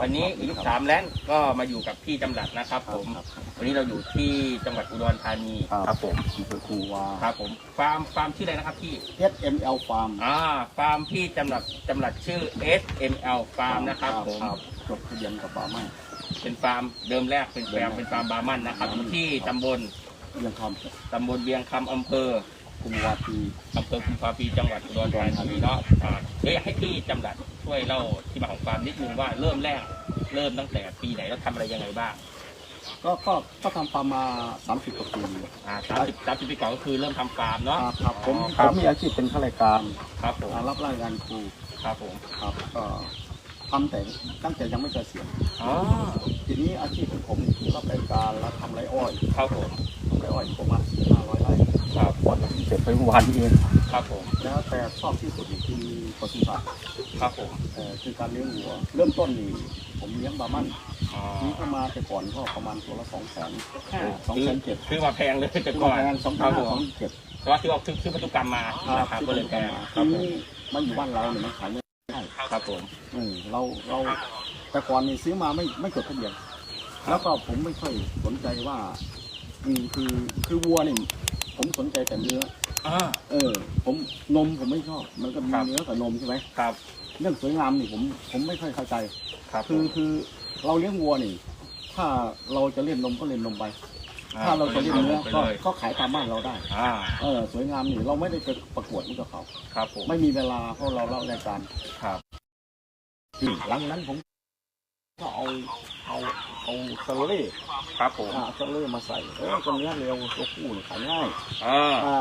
วันนี้อายุสามแล้วก็มาอยู่กับพี่จำรัดนะครับ ผมครับครับวันนี้เราอยู่ที่จังหวัดอุดรธานีครับผมอำเภอคูวาครับผมฟาร์มฟาร์มชื่ออะไรนะครับพี่ SML Farm อ่าฟาร์มพี่จำรัดจำรัดชื่อ SML ฟาร์มนะครับผมจดทะเบียนกับป่าไม้เป็นฟาร์มเดิมแรกเป็นแฟร์มเป็นฟาร์มบาร์มันนะครับอยู่ที่ตำบลยังทตำบลเวียงคำอำเภอำคูวาปีอำเภอคุมภาปีจังหวัดอุดรธานีเนาะอ่าเดี๋ยวอยากให้พี่จำรัดช่วยเล่าที่มาของฟาร์มนิดนึงว่าเริ่มแรกเริ่มตั้งแต่ปีไหนแล้วทำอะไรยังไงบ้างก็ก็ก็ทำฟาร์มมา30กว่าปีอ่าสามสิบสามสิบปีก่อนก็คือเริ่มทำฟาร์มเนาะ ครับครับผมครัผบมมีอาชีพเป็นข้าราชการครับผมอ่ารับรายงานครูครับผมครับก็ทำแต่ตั้งแต่ยังไม่เกษียณอ๋อทีนี้อาชีพของผมคือรับรายการแล้วทำไรอ้อยครับผมทำไรอ้อยประมาณ500ไร่ ครับ วันนี้ เสร็จไปเมื่อวานนี้เองครับผมแล้วแต่ชอบที่สุดนี่คือปศุสัตว์ครับผมเอ่อคือการเลี้ยงวัว เริ่มต้นนี่ผมเลี้ยงบาร์มันอ๋อซื้อเข้ามาแต่ก่อนก็ประมาณตัวละสองแสนสองซื้อแสนเจ็ดซื้อมาแพงเลยแต่ก่ก่ออนนสองคพัรันบผห้าสอมงเจ็ดแต่ว่าซื้อเอาซื้อซื้อพันธุกรรมมาราคาก็เลยแพงคทีรับผมนี้มาอยู่บ้านเราเนี่ยมันขายไม่ได้ครับผมเออเราเราแต่ก่อนนี่ซื้อมาไม่ไม่จดทะเบียนแล้วก็ผมไม่ค่อยสนใจว่าอืมคือคือวัวนี่ ผมสนใจแต่เนื้อ อ่า เออ ผมนมผมไม่ชอบ มันก็มีครับ เนื้อกับนมใช่ไหมครับ เรื่องสวยงามนี่ผมผมไม่ค่อยเข้าใจ ครับผคือมคือเราเลี้ยงวัวนี่ ถ้าเราจะเล่นนมก็เล่นนมไปอ่ถ้าเราจะเล่นเนื้อไปก็เลยก็ขายตามบ้านเราได้ อ่า เออ สวยงามนี่เราไม่ได้ไปประกวดเหมือนกับเขา ครับผม ไม่มีเวลาเพราะเราเล่ารายการครับที่หลังนั้นผม ก็เอาเอาเอาสโลเล่ครับผมอ่าสโลเล่มาใส่เออตัวเนี้ยเร็วตัวผู้นี่ขายง่ายอ่าอ่า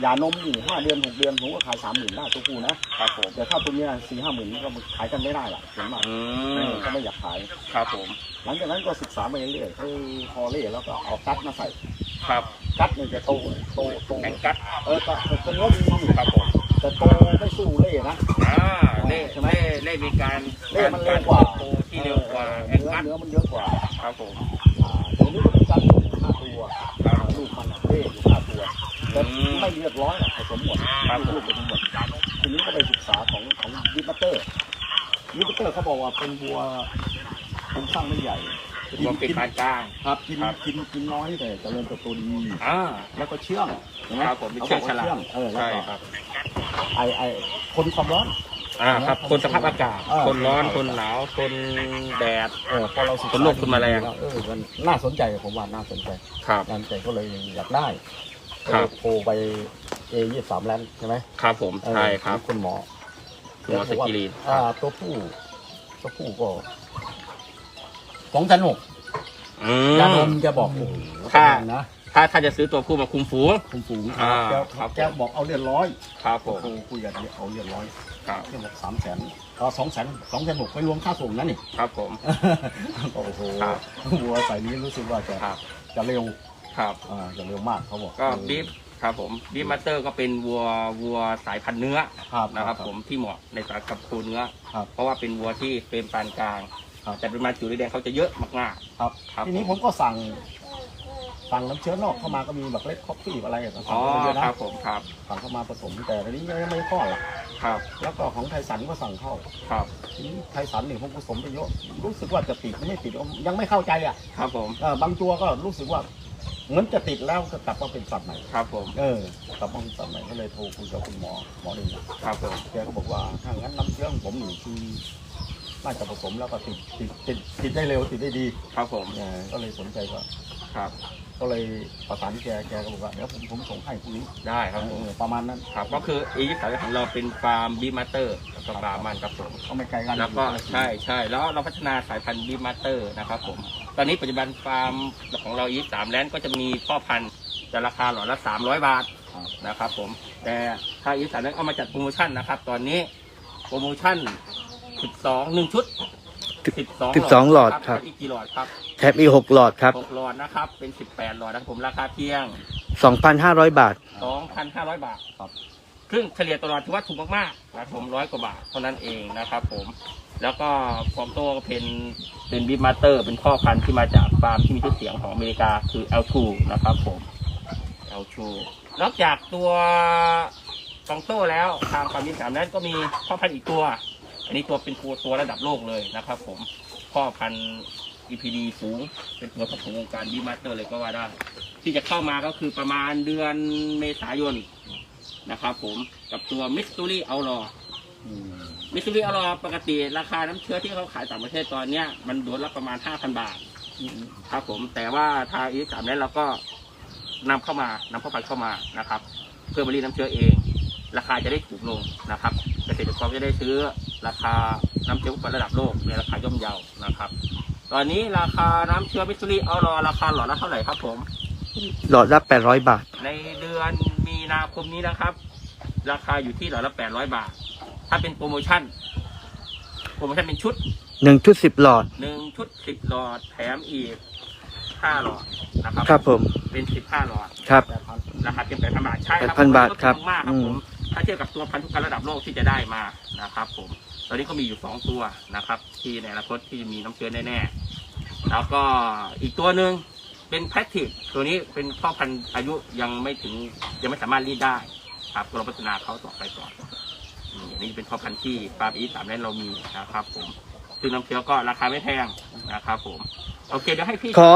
หย่านมอยู่ห้าเดือนหกเดือนผมก็ขายสามหมื่นได้ตัวผู้นะครับผมแต่ถ้าตัวเนี้ยสี่ห้าหมื่นก็ขายกันไม่ได้ล่ะเห็นไหมอืเอมอก็ไม่อยากขายครับผม หลังจากนั้นก็ศึกษาไปเรื่อยๆคือพอเล่แล้วก็เอากัดมาใส่ ครับกัดเนี่ยจะโตโตโตแองกัสเออก็ตัวเนื้อดีอยู่ครับผมแต่โตไม่สู้เล่นะอ่าเล่ใช่ไหมเล่เล่มีการเล่มันเร็วกว่าโตที่เร็วกว่าแอเนื้งอกัสเนื้อมันเยอะกว่าครับผมอ่าเดี๋ยวนี้ก็มีการผสมห้าตัวอ่าลูกมันอะเล่อยู่ห้าตัวแต่ไม่เรียบร้อยอะผสมหมดครับผลูมกผสมหมดทีนี้ก็ไปศึกษาของของยิปเตอร์ยิปเตอร์เขาบอกว่าเป็นวัวโครงสร้างไม่ใหญ่รวมเป็นปานกลางครับกินครับกินกินน้อยแต่เจริญเติบโตดีอ่าแล้วก็เชื่องเห็นไหมครับผมมีขาเชื่องฉลาดบกว่เออแล้วใช่ก็ครับไอไอคนความร้อน อ่าครับคนสภาพอากาศอ่าคนร้อนคนหนาวคนแดด เออพอเราศึกษาคนโลกคนแมลงล้วเออมันน่าสนใจผมว่าน่าสนใจครับ น่าสนใจก็เลยอยากได้ครับโทรไปเอยี่สามล้านใช่ไหมครับผมเออใช่ครับคุณหมอคุณหมอสกิรีนอ่าตัวผู้ตัวผู้ก็สองแสนหก อืยาดมม จะบอกโอ้โหถ้านะถ้าถ้าจะซื้อตัวผู้มาคุมฝูง คุณฝูงอ่าแกครับ แกบอกเอาเรียนร้อยครับผโอ้มโหคุยกันเอาเรียนร้อยครับเรียนบอกสามแสนก็สองแสนสองแสนหกไม่รวมค่าส่งนั่นนี่ ครับผม โอ้โหครับ วัวสายนี้รู้สึกว่าจะครับจะเร็วครับ อ่าจะเร็วมากเขาบอกก็เออบีฟครับผมบีฟมาสเตอร์ก็เป็นวัววัวสายพันธุ์เนื้อครับนะครับผมที่เหมาะในสายกับโคเนื้อ ครับเพราะว่าเป็นวัวที่เป็นปานกลาง ครับ แต่ปริมาณจุลินแดงเขาจะเยอะมากครับครับ ทีนี้ผมก็สั่ง สั่งน้ำเชื้อนอกเข้ามาก็มีแบบเล็กคอฟฟี่อะไรอะๆสั่อ๋งอเข้ามาเยอะครันะบผมครับสั่งเข้ามาผสมแต่ทีนี้ยังไม่คลอดหรอกครับแล้วก็ของไทยสันก็สั่งเข้าครับทีนี้ไทยสันนี่ผมผสมไปเยอะรู้สึกว่าจะติดหรือไม่ติดยังไม่เข้าใจอะครับผมเออบางตัวก็รู้สึกว่าเหมือนจะติดแล้วก็กลับมาเป็นสัตว์ใหม่ครับผมเออกลับมาเป็นสัตว์ใหม่ก็เลยโทรคุยกับคุณหมอหมอหนึ่งครับผมแกก็บอกว่าถ้างั้นน้ำเชื้อของผมนี่คือ น่าจะผสมแล้วก็ติดติดติดติดได้เร็วติดได้ดีครับผมเออก็เลยสนใจก็ ครับ ก็เลยประสานแกแกก็บอกว่าเดี๋ยวผมผมส่งให้พรุ่งนี้ได้ครับผมเออประมาณนั้นครับก็คืออียิปต์สายของเราเป็นฟาร์มบีมาสเตอร์แล้วก็บรามันครับผม ก็ไม่ไกลกันแล้วก็ใช่ใช่แล้วเราพัฒนาสายพันธุ์บีมาสเตอร์นะครับผม ตอนนี้ปัจจุบันฟาร์มของเราอียิปต์สามแลนด์ก็จะมีพ่อพันธุ์จะราคาหลอดละ300 บาทครับนะครับผม แต่ถ้าอีสานนั้นเอามาจัดโปรโมชั่นนะครับ ตอนนี้โปรโมชั่น 12หนึ่งชุด12 12หลอดครับอีกกี่หลอดครับแถมอีกหกหลอดครับ6หลอดนะครับ เป็น18หลอดนะครับผมราคาเพียง2,500บาท2,500บาทครับซึ่งเฉลี่ยตลอดถือว่าถูกมากๆนะครับผมร้อยกว่าบาทเท่านั้นเองนะครับผมแล้วก็ฟอร์มโต้ก็เป็นเป็นบิ๊มาสเตอร์ เป็นพ่อพันธุ์ที่มาจากฟาร์มที่มีชื่อเสียงของอเมริกาคือ L2 นะครับผม L2 นอกจากตัวฟองโต้แล้วทางฟาร์มยินสามนั้นก็มีพ่อพันธุ์อีกตัว อันนี้ตัวเป็นตัวตัวระดับโลกเลยนะครับ ผมพ่อพันธุ์ EPD สูง เป็นตัวท็อปของวงการบีมาสเตอร์เลยก็ว่าได้ ที่จะเข้ามาก็คือประมาณเดือนเมษายนนะครับผมกับตัวมิสซูรี่เอารออืมมิสซูรี่เอารอปกติราคาน้ำเชื้อที่เขาขายต่างประเทศตอนเนี้ยมันโดนละประมาณ5,000บาทอืมครับผมแต่ว่าทางอีสามนั้นเราก็นำเข้ามานำเข้าไปเข้ามานะครับ เพื่อมารีดน้ำเชื้อเอง ราคาจะได้ถูกลงนะครับ เกษตรกรจะได้ซื้อราคาน้ำเชื้อระดับโลกในราคาย่อมเยานะครับ ตอนนี้ราคาน้ำเชื้อมิสซูรี่เอารอราคาหลอดละเท่าไหร่ครับผม หลอดละ800บาท ในเดือนมีนาคมนี้นะครับ ราคาอยู่ที่หลอดละ800บาท ถ้าเป็นโปรโมชั่น โปรโมชั่นเป็นชุด1ชุด10หลอดหนึ่งชุดสิบหลอดแถมอีกห้าหลอดนะครับ ครับผม เป็นสิบห้าหลอด ครับแปดพันราคาเพียงแปดพันบาท ใช่ครับ8,000บาทครับมากครับอืมผม ถ้าเทียบกับตัวพันธุกรรมระดับโลกที่จะได้มานะครับ ผม ตอนนี้ก็มีอยู่สองตัวนะครับ ที่ในอนาคตที่มีน้ำเชื้อแน่ๆแล้วก็อีกตัวหนึ่งเป็นแพทติตัวนี้เป็นพ่อพันธุ์อายุยังไม่ถึงยังไม่สามารถรีดได้ ครับเราพัฒนาเขาต่อไปก่อนอืมอันนี่เป็นพ่อพันธุ์ที่ฟาร์มอีสามแลนด์เรามีนะครับ ผมซึ่งน้ำเชื้อก็ราคาไม่แพงนะครับ ผม โอเคเดี๋ยวให้พี่ขอ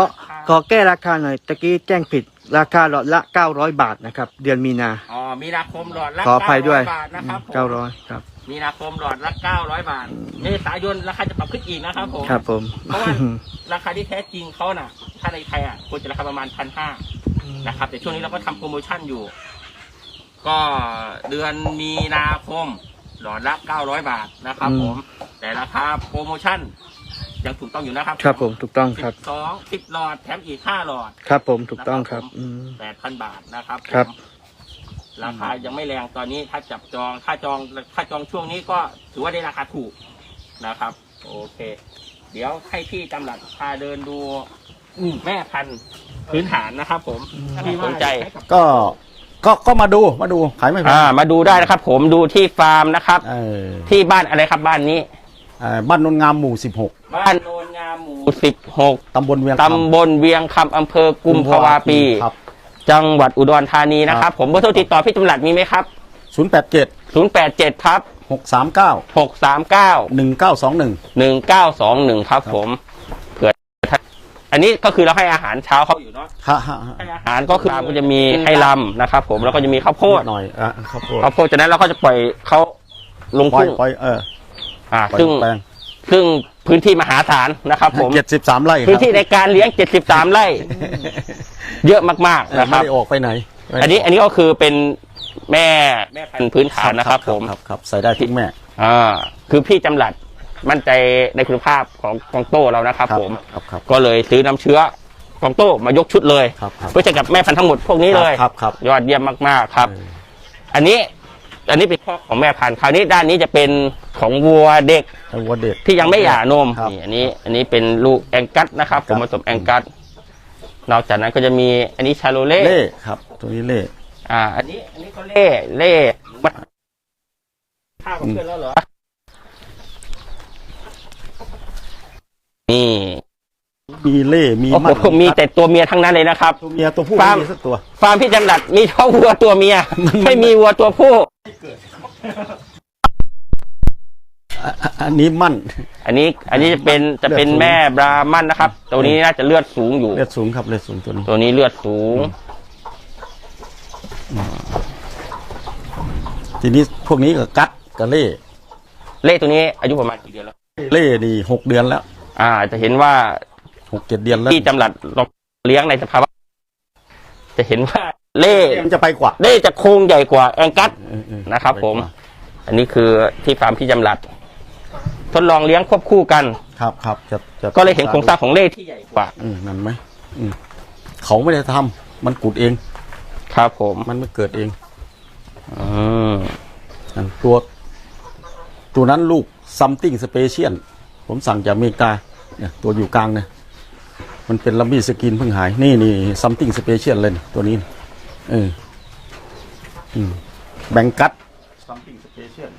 ขอแก้ราคาหน่อยตะกี้แจ้งผิด ราคาหลอดละ 900 บาทนะครับ เดือนมีนา อ๋อ มีนาคมหลอดละขออภัยด้วย 900บาทนะครับผม900 ครับ มีนาคมหลอดละ 900 บาทเมษายนราคาจะปรับขึ้นอีกนะครับผม ครับผม เพราะว่าราคาที่แท้จริงเขาน่ะ ถ้าในไทยอะควรจะราคาประมาณพันห้านะครับ แต่ช่วงนี้เราก็ทำโปรโมชั่นอยู่ ก็เดือนมีนาคมหลอดละ 900 บาทนะครับผม แต่ราคาโปรโมชั่น ยังถูกต้องอยู่นะครับครับผมถูกต้องครับสิบสองสิบหลอดแถมอีกห้าหลอด ครับผมถูกต้องครับอืมแปดพันบาทนะครับผมครับราคายังไม่แรงตอนนี้ถ้าจับจองถ้าจองถ้าจองช่วงนี้ก็ถือว่าได้ราคาถูกนะครับ โอเค เดี๋ยวให้พี่จำหลัดพาเดินดูแม่พันธุ์พื้นฐานนะครับ ผมที่สนใจก็ก็ก็มาดูมาดูขายไม่แพงอ่ามาดูได้นะครับ ผมดูที่ฟาร์มนะครับเออที่บ้านอะไรครับบ้านนี้เอ่อบ้านนนงามหมู่สิบหกบ้านโนนงามหมู่สิบหกตำบลเวียงคำตำบลเวียงคำอำเภอกุมภาวาปี ครับ จังหวัดอุดรธานีนะคครัรับบ ผมเบอร์โทรติดต่อพี่จำหลัดมีไหมครับศูนย์แปดเจ็ด087ครับหกสามเก้า639หนึ่งเก้าสองหนึ่งหนึ่งเก้าสองหนึ่งครับผมเผื่อถ้าอันนี้ก็คือเราให้อาหารเช้าเขาอยู่เนาะฮะฮะฮะให้อาหารก็คือก็จะมีให้ลำนะครับผมแล้วก็จะมีข้าวโพดหน่อยอะข้าวโพดข้าวโพดจากนั้นเราก็จะปล่อยเขาลงปล่อยทุ่งปล่อยเออ อ่าปล่อยซึ่งแปลงซึ่งพื้นที่มหาศาลนะครับ ผมเจ็ดสิบสามไร่ครับพื้นที่ในการเลี้ยง73ไร่ เยอะมากเอๆอนะคไม่รับได้ออกไปไหน อันนี้อันนี้ก็คือเป็นแม่แม่พันธุ์พื้นฐานนะครับ ผมครับครับใส่ได้ทุกแม่อ่าคือพี่จำหลัดมั่นใจในคุณภาพของกองโต้เรานะครับ ผมครับครับก็เลยซื้อน้ำเชื้อกองโต้มายกชุดเลยครับครับเพื่อจะกับแม่พันธุ์ทั้งหมดพวกนี้เลยครับครับยอดเยี่ยมมากๆครับเอออันนี้ อันนี้เป็นข้อของแม่พันธุ์คราวนี้ด้านนี้จะเป็นของวัวเด็กแต่วัวเด็ก ที่ยังไม่หย่านมครับ นี่อันนี้อันนี้เป็นลูกแองกัสนะครับผมผสมแองกัสนอกจากนั้นก็จะมีอันนี้ชาโลเล่เล่ครับ ตัวนี้เล่อ่า อันนี้อันนี้ก็เล่เล่มันข้าวกับเพื่อนแล้วเหรอนี่ มีเล่มีโอ้มันโหมีแต่ตัวเมียทั้งนั้นเลยนะครับ ตัวเมียตัวผู้ฟาร์ม ไม่มีสักตัว ฟาร์มพี่จำหลัดมีเฉพาะวัวตัวเมีย ไม่มีวัวตัวผู้ อะอะอันนี้มั่น อันนี้อันนี้จะเป็นจะเป็นเลือดสูง แม่บรามันนะครับ ตัวนี้น่าจะเลือดสูงอยู่ เลือดสูงครับเลือดสูงตัวนี้ตัวนี้เลือดสูง ทีนี้พวกนี้ก็กัดกับเล่เล่ตัวนี้อายุประมาณกี่เดือนแล้ว เล่นี่หกเดือนแล้ว อ่า จะเห็นว่า หกเจ็ดเดือนแล้วที่จำหลัดลองเลี้ยงในสภาวะจะเห็นว่าเล่มันจะไปกว่าเล่จะโครงใหญ่กว่าแองกัสเออเออนะครับไปผกมว่าอันนี้คือที่ฟาร์มพี่จำหลัด ทดลองเลี้ยงควบคู่กัน ครับครับจะจะก็เลยเห็นโครงสร้างของเล่ที่ใหญ่กว่าอืมนั่นไหมอืมเขาไม่ได้ทำมันกุดเอง ครับผม มันไม่เกิดเองอืมอันตัวตัวนั้นลูก something special ผมสั่งจากอเมริกาเนี่ยตัวอยู่กลางเนี่ย มันเป็นลัมบี้สกินเพิ่งหาย นี่นี่ something special เลยนี่ตัวนี้นี่เอออืมแบงกัด something special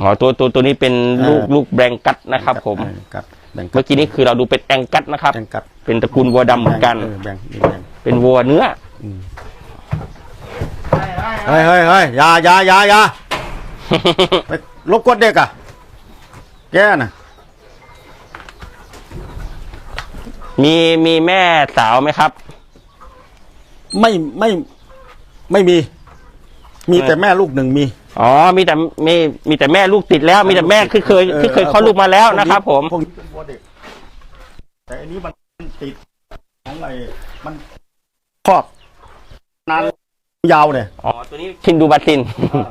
อ๋อตัวตัวตัวนี้เป็นลูกอ่าลูกแบงกัสนะครับ ผมเออกัดแบงกัเมื่ดอกี้นี้คือเราดูเป็นแองกัสนะครับ แบงกัดเป็นตระกูลวัวดำเหมือนกัน เออแบงนี่แบงเป็นวัวเนื้ออืมเฮ้ยเฮ้ยเฮ้ยอยาอยาอยาอยาไปรบกวนเด็กอะ แกน่ะ มีมีแม่สาวไหมครับ ไม่ไม่ไม่มี มีเออแต่แม่ลูกหนึ่งมี อ๋อ มีแต่มีมีแต่แม่ลูกติดแล้ว มีแต่แม่ที่เคยที่เคยคลอดลูกมาแล้วนะครับ ผมพวกนี้เป็นวัวเด็ก แต่อันนี้มันติดของอะไรมันครอบนานยาวเนี่ยอ๋อตัวนี้ฮินดูบาซิน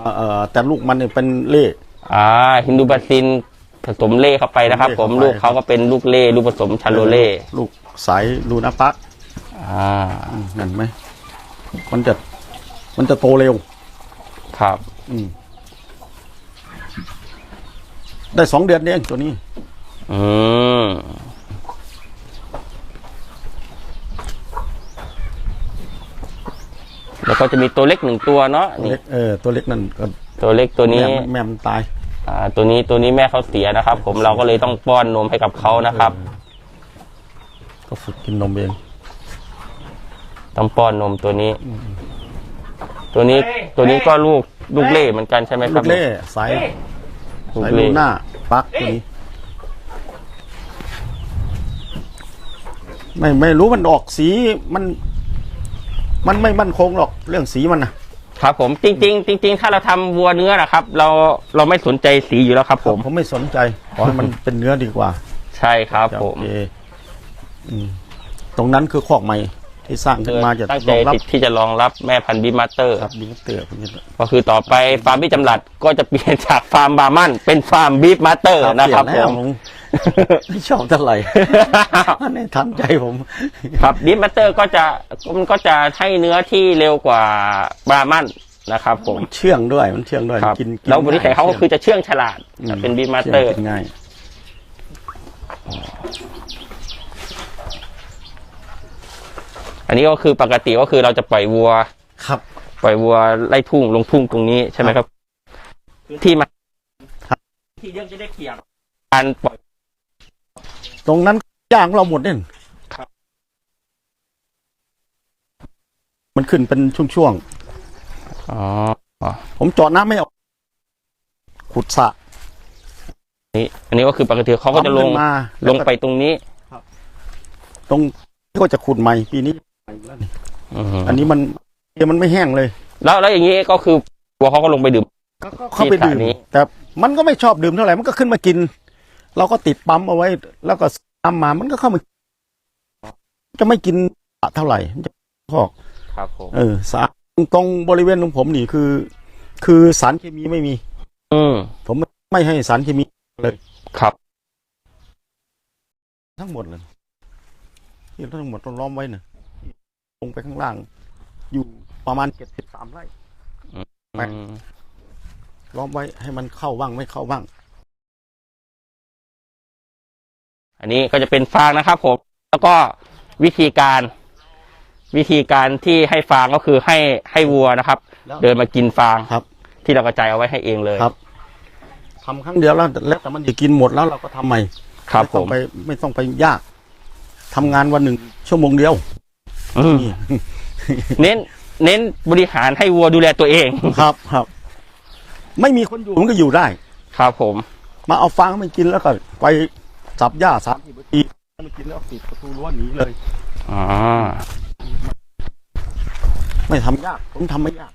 เออเออแต่ลูกมันเนี่ยเป็นเล่อ่าฮินดูบาซิน ผสมเล่เข้าไปนะครับเล่ผมเข้าไปลูกเขาก็เป็นลูกเล่ลูกผสมชาโลเล่ลูกสายลูนาปักอ่าอืมนั่นไหมมันจะมันจะโตเร็ว ครับ อืมได้สองเดือนเองตัวนี้ อืมแล้วก็จะมีตัวเล็กหนึ่งตัวเนาะตัวนี่เล็กเออตัวเล็กนั่นก็ตัวเล็กตัวนี้ แม่มันแม่มันตายอ่า ตัวนี้ตัวนี้แม่เขาเสียนะครับ ผมเราก็เลยต้องป้อนนมให้กับเขานะครับ ก็ฝึกกินนมเอง ต้องป้อนนมตัวนี้ ตัวนี้ตัวนี้ก็ลูกลูกเล่เหมือนกันใช่ไหมคลูรับกเล่สายลูกสายเล่ลูน่าปักตัวนี้ ไม่ไม่รู้มันออกสีมัน มันไม่มั่นคงหรอกเรื่องสีมันนะ ครับผมจริง ๆ จริง ๆ ถ้าเราทำวัวเนื้อนะครับ เราเราไม่สนใจสีอยู่แล้วครับ ผมผมไม่สนใจขอให้มัน เป็นเนื้อดีกว่าใช่ครับ ผม โอเคอืมตรงนั้นคือคอกใหม่ ที่สร้างขึ้นมาจะตั้งใจรองรับที่จะรองรับแม่พันธุ์บิมาสเตอร์ครับบิงเตอร์พวกนี้ก็คือต่อไปฟาร์มพี่จำหลัดก็จะเปลี่ยนจากฟาร์มบาร์มันเป็นฟาร์มบีฟมาสเตอร์นะครับเปผลี่ยมแล้วไม่ชอบเท่าไหร่อันนี้ทันใจผม ครับบีฟมาสเตอร์ก็จะมันก็จะให้เนื้อที่เร็วกว่าบาร์มันนะครับผมมันเชื่องด้วยมันเชื่องด้วยครับกินกินแล้ววันนี้แต่เขาก็คือจะเชื่องฉลาดง่ายเป็นบีฟมาสเตอร์ชื่งกินง่าย อันนี้ก็คือปกติก็คือเราจะปล่อยวัว ครับ ปล่อยวัวไล่ทุ่งลงทุ่งตรงนี้ใช่ไหมครับ ที่มาครับที่เรื่องจะได้เขียงการปล่อยตรงนั้นย่างเราหมดเนี่ยครับ มันขึ้นเป็นช่วงอ๋อๆผมเจาะน้ำไม่ออกขุดสระนี่อันนี้ก็คือปกติเขาก็จะลงปั๊มขึ้นมาลงไปตรงนี้ ตรงนี้ก็จะขุดใหม่ปีนี้ อืมอันนี้มันมันไม่แห้งเลย แล้วแล้วอย่างนี้ก็คือวัวเขาก็ลงไปดื่มเข้าไปดื่มที่สระนี้แต่มันก็ไม่ชอบดื่มเท่าไหร่มันก็ขึ้นมากิน เราก็ติดปั๊มเอาไว้ แล้วก็ตามมามันก็เข้ามาจะไม่กินเท่าไหร่มันจะพอกครับผมเออสารตรงบริเวณของผมนี่คือ คือสารเคมีไม่มี อืมผมไม่ให้สารเคมีครับ ทั้งหมดเลยที่ทั้งหมดต้องล้อมไว้นะ ลงไปข้างล่าง อยู่ประมาณเจ็ดสิบสามไร่ไปอืมล้อมไว้ให้มันเข้าบ้างไม่เข้าบ้าง อันนี้ก็จะเป็นฟางนะครับผมแล้วก็วิธีการวิธีการที่ให้ฟางก็คือให้ให้วัวนะครับแล้วเดินมากินฟางครับ ที่เรากระจายเอาไว้ให้เองเลยครับทำครั้งเดียวแล้วแล้วแต่มันจะกินหมดแล้วเราก็ทำใหม่ ครับไม่ผต้องมไปไม่ต้องไปยากทำงานวันหนึ่งชั่วโมงเดียว อืมนี่เน้น เน้นบริหารให้วัวดูแลตัวเอง ครับครับ ไม่มีคนอยู่มันก็อยู่ได้ ครับผม มาเอาฟางมันกินแล้วก็ไปสับหญ้าสามสิบนาทีมันกินแล้วปิดประตูรั้วหนีเลยอ๋อไม่ทำยากผมทำไม่ยาก